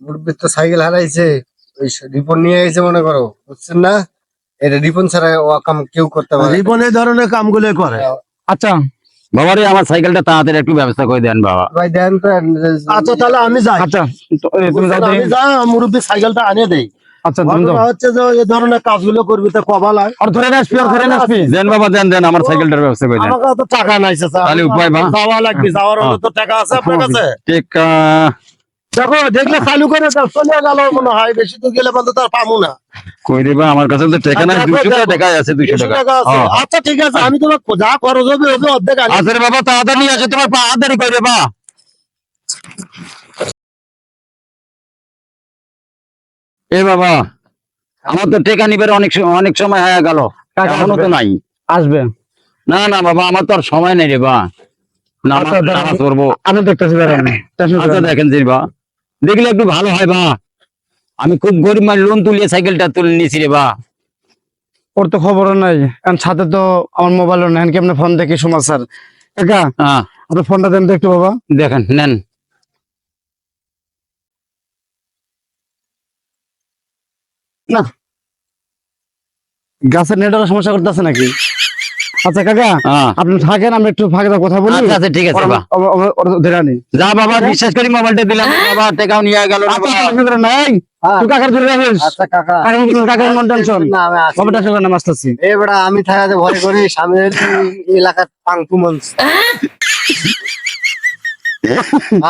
মুরব্বীর তো সাইকেল হারাইছে ওই রিপন নিয়ে গেছে মনে করো বুঝছেন না? এটা রিপন ছাড়া ও কাম কেউ করতে পারে রিপন এই ধরনের কামগুলো করে। আচ্ছা বাবা রে আমার সাইকেলটা তাড়াতাড়ি একটু ব্যবস্থা করে দেন বাবা। ভাই দেন তো আচ্ছা তাহলে আমি যাই। আচ্ছা তুমি যাও আমি দেখি। যা মুরব্বী সাইকেলটা আনে দেই। আচ্ছা তুমি যাও। হচ্ছে যে এই ধরনের কাজগুলো করবি তো কবাল হয় আর ধরে আসবি আর ধরে আসবি। দেন বাবা দেন দেন আমার সাইকেলটার ব্যবস্থা করে দেন। আমার তো টাকা নাই চাচা। তাহলে উপায় বা? যাওয়া লাগবে যাওয়ার হলে তো টাকা আছে আপনার কাছে। ঠিক আহ, দেখো দেখলে চালু করে দাও, চলে গেল মনে হয় বেশি তো গেলে বলতে তার পাবো না। কই রে আমার কাছে তো টাকা নাই আচ্ছা, দুশো দেখো, টাকা আছে 200 টাকা। টাকা। হ্যাঁ। আচ্ছা ঠিক আছে আমি তোমার যা খরচ হবে হবে অর্ধেক আনি। আচ্ছা বাবা তাড়াতাড়ি আসে তোমার তাড়াতাড়ি করে বা এ বাবা আমার তো টেকা নিবার অনেক অনেক সময় হয়ে গেল এখনও তো নাই। আসবে। না না বাবা আমার তো আর সময় নেই রে বা নামাজ আচ্ছা। নামাজ আমি দেখতেছি আচ্ছা দেখেন বা দেখলে একটু ভালো হয় বা। আমি খুব গরিব মানে লোন তুলিয়ে সাইকেলটা তুলে নিয়েছি রে বা। ওর তো খবর নাই। কারণ সাথে তো আমার মোবাইলও নেন কেমনে ফোন দেখি সমাচার একা? হ্যাঁ। আপনার ফোনটা দেন তো একটু বাবা। দেখেন নেন। না। গাছের নেটওয়ার্কের সমস্যা করতেছে নাকি? আচ্ছা কাকা হ্যাঁ। আপনি থাকেন আমরা একটু ফাঁকে কথা বলি। আচ্ছা আচ্ছা ঠিক আছে ধরে যা বাবা বিশ্বাস করি মোবাইলটা দিলাম। বাবা টাকাও নিয়ে গেল আচ্ছা, বাবা। নাই হ্যাঁ। কাকার ধরে রাখিস। আচ্ছা কাকা। কাকার কাকার মন টেনশন। না আমি টেনশন না মাস্টারছি এ বেটা আমি থাকাতে ভয় করি সামনের এলাকার পাঙ্কু মঞ্চ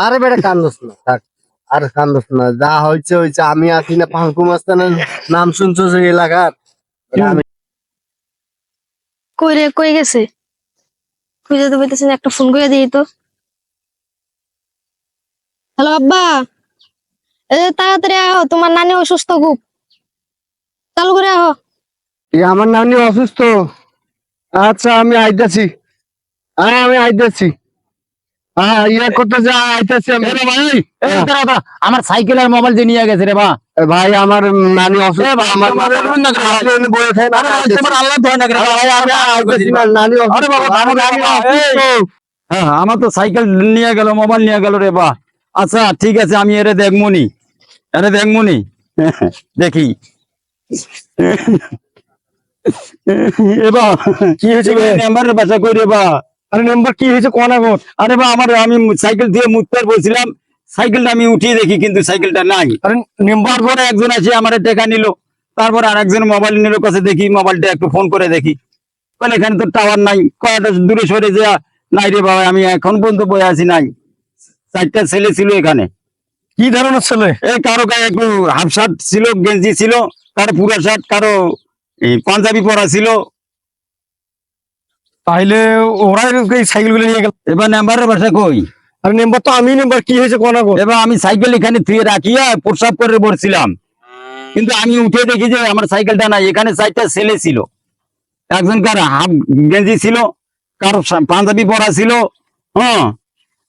আরে বেটা কান্দস না থাক। আর কান্দস না যা হয়েছে হয়েছে আমি আছি না পাঙ্কু মাস্তানের নাম শুনছো যে এলাকার? আমি কই রে কই গেছে? কই যেতে বলতেছেন একটা ফোন করে দিই তো। হ্যালো আব্বা? এই তাড়াতাড়ি আহ, তোমার নানি অসুস্থ খুব। চালু করে আহো। আমার নানি অসুস্থ। আচ্ছা আমি আইতাছি। আমি আইতাছি। আমার সাইকেল আর মোবাইল দিয়ে নিয়ে গেছে রে বা। ভাই আমার নানি আমার তো হয়। হ্যাঁ সাইকেল নিয়ে গেল মোবাইল নিয়ে গেল রে বা। আচ্ছা ঠিক আছে আমি এরে দেখমুনি। এরে দেখমুনি। দেখি। এবার কি হয়েছে বে? নাম্বারের বাসা কই রে বা? আরে নাম্বার কি হয়েছে কোন আগত আরে বা আমার আমি সাইকেল দিয়ে মুততে বলছিলাম সাইকেলটা আমি উঠিয়ে দেখি কিন্তু সাইকেলটা নাই। আরে নাম্বার তারপরে একজন আছে আমার টাকা নিল। তারপর আর একজন মোবাইল নিল কাছে দেখি মোবাইলটা একটু ফোন করে দেখি। বলে এখানে তো টাওয়ার নাই। কয়টা দূরে সরে যা। নাই রে বাবা আমি এখন পর্যন্ত বয়ে আছি নাই। চারটা ছেলে ছিল এখানে। কি ধরনের ছেলে? এই কারও গায়ে একটু হাফ শার্ট ছিল গেঞ্জি ছিল কারও পুরা শার্ট কারও পাঞ্জাবি পরা ছিল। তাইলে ওরাই এই সাইকেলগুলো নিয়ে গেল। এবার নাম্বারের বাসা কই? আরে নাম্বার তো আমি নাম্বার কি হয়েছে কোন আগত এবার আমি সাইকেল এখানে থুয়ে রাখিয়া প্রসাব করে বসছিলাম। কিন্তু আমি উঠে দেখি যে আমার সাইকেলটা নাই এখানে চারটা ছেলে ছিল। একজন কার হাফ গেঞ্জি ছিল কারও পাঞ্জাবি পরা ছিল হ্যাঁ।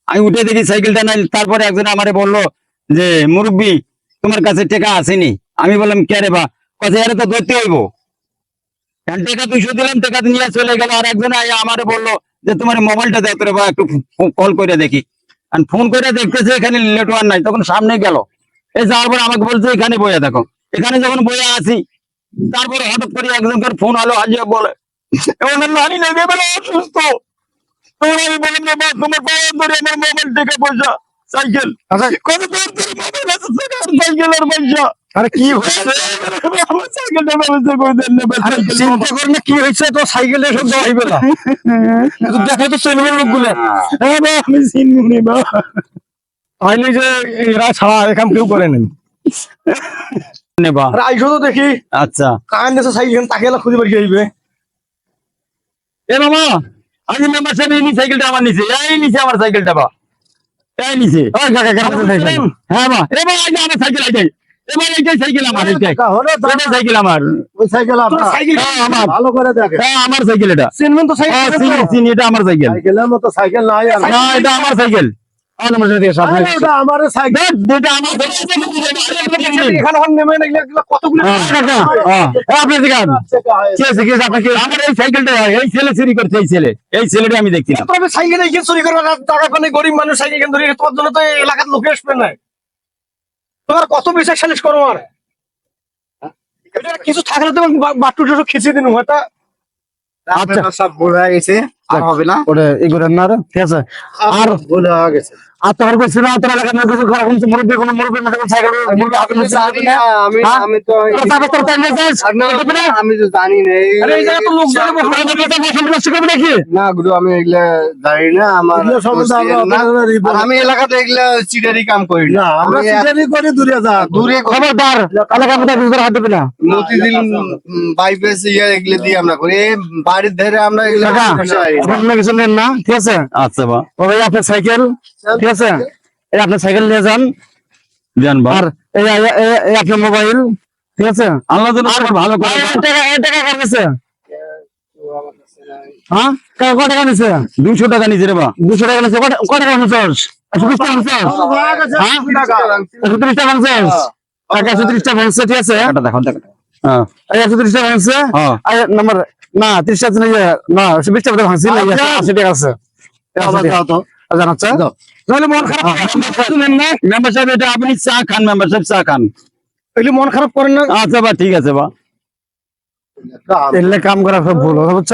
আমি উঠে দেখি সাইকেলটা নাই তারপরে একজন আমারে বলল যে মুরব্বী তোমার কাছে টাকা আসেনি। আমি বললাম কে রে বা? কাছে আরে তো ধরতে হইব। টাকা দুইশো দিলাম, টাকা নিয়ে চলে গেল। আর একজন আমারে বলল যে, তোমার মোবাইলটা দেখতে বা একটু কল করে দেখি। আর ফোন করে দেখতেছে, এখানে নেটওয়ার্ক নাই, তখন সামনে গেল। এই যাওয়ার পর আমাকে বলছে, এখানে বইয়া দেখো। এখানে যখন বইয়া আছি, তারপরে হঠাৎ করে একজনকার ফোন হলো হাজিয়া বলে এমন নানি অসুস্থ? তখন আমি বললাম তোমার আমার মোবাইল থেকে পয়সা সাইকেল। আচ্ছা। কত তোর তোর আছে সাইকেল আর পয়সা আরে কি সাইকেলটা ব্যবস্থা করে দেন চিন্তা কি হয়েছে? তো সাইকেলে সব দেওয়া না। দেখো তো চেনবেন লোকগুলো। হ্যাঁ ভাই, আমি চিনি না তাইলে যে এরা ছাড়া এখান কেউ করে নেন নেবা আরে আইসো তো দেখি। আচ্ছা। কান দেশে সাইকেল তাকে খুঁজে বেরিয়ে আইবে। এ মামা আমি মেম্বার সাহেব এই নি সাইকেলটা আমার নিচে এই নিচে আমার সাইকেলটা বা। এই নিচে। ওই কাকা কাকা সাইকেল। হ্যাঁ মা। ভাই আমার সাইকেল আইজাই এবার এইটাই সাইকেল আমার এইটাই এটাই সাইকেল আমার। ওই সাইকেল আপনার। সাইকেল আমার। ভালো করে দেখে। হ্যাঁ আমার সাইকেল এটা। চিনবেন তো সাইকেল চিনি চিনি এটা আমার সাইকেল। সাইকেলের মতো সাইকেল নাই আর। না এটা আমার সাইকেল। সাইকেল চুরি আমি করবে পানি গরিব মানুষ সাইকেল তোমার জন্য তো এলাকার লোকে আসবে না। তো আমার কত বিশ্বাস সালিশ করো আর? কিছু থাকলে তো বাট্টু টাটু খিচে দিন হয়তো। আচ্ছা। সব ভুল গেছে। আর হবে না? ওটা এগুলো না ঠিক আছে? আর ভুল গেছে। আর তোমার কাছে না তোর এলাকার কিছু খারাপ হচ্ছে মুরব্বী কোনো মুরব্বী না সাইকেল আমি আমি হ্যাঁ? আমি তো তোর তোর টাইম নেই আমি তো জানি না আরে এই তো বসে না গুরু আমি এগুলা জানি না আমার এলাকাতে এগুলা চিটারি কাম করি না। আমরা আমি সিটারি করে দূরে যা। দূরে করি। খবরদার এলাকার মধ্যে বুঝতে হাত দিবি না। মতিঝিল বাইপাস ইয়ে এগুলো দিয়ে আমরা করি। বাড়ির ধারে আমরা এগুলো। আপনার কিছু নেন না ঠিক আছে? আচ্ছা বা। ও আপনার সাইকেল ঠিক আছে? এই আপনার সাইকেল নিয়ে যান। আর এই এই আপনার মোবাইল ঠিক আছে? আল্লাহ যেন ভালো করে টাকা টাকা কার হ্যাঁ? কত টাকা নিছে? দুশো টাকা নিচে রে বা। দুশো টাকা নিছে। কত কত টাকা নিছে একশো বিশ টাকা নিছে হ্যাঁ? একশো ত্রিশ টাকা ভাঙছে টাকা ভাঙছে ঠিক আছে? হ্যাঁ। একশো ত্রিশ ভাঙছে হ্যাঁ। আর নাম্বার না ত্রিশ টাকা না বিশ টাকা ভাঙছি না আশি টাকা আছে। আপনি চা খান মেম্বার সাহেব চা খান। এগুলি মন খারাপ করেন না। আচ্ছা বা ঠিক আছে বা। এলে কাম করা সব ভুল বুঝছ?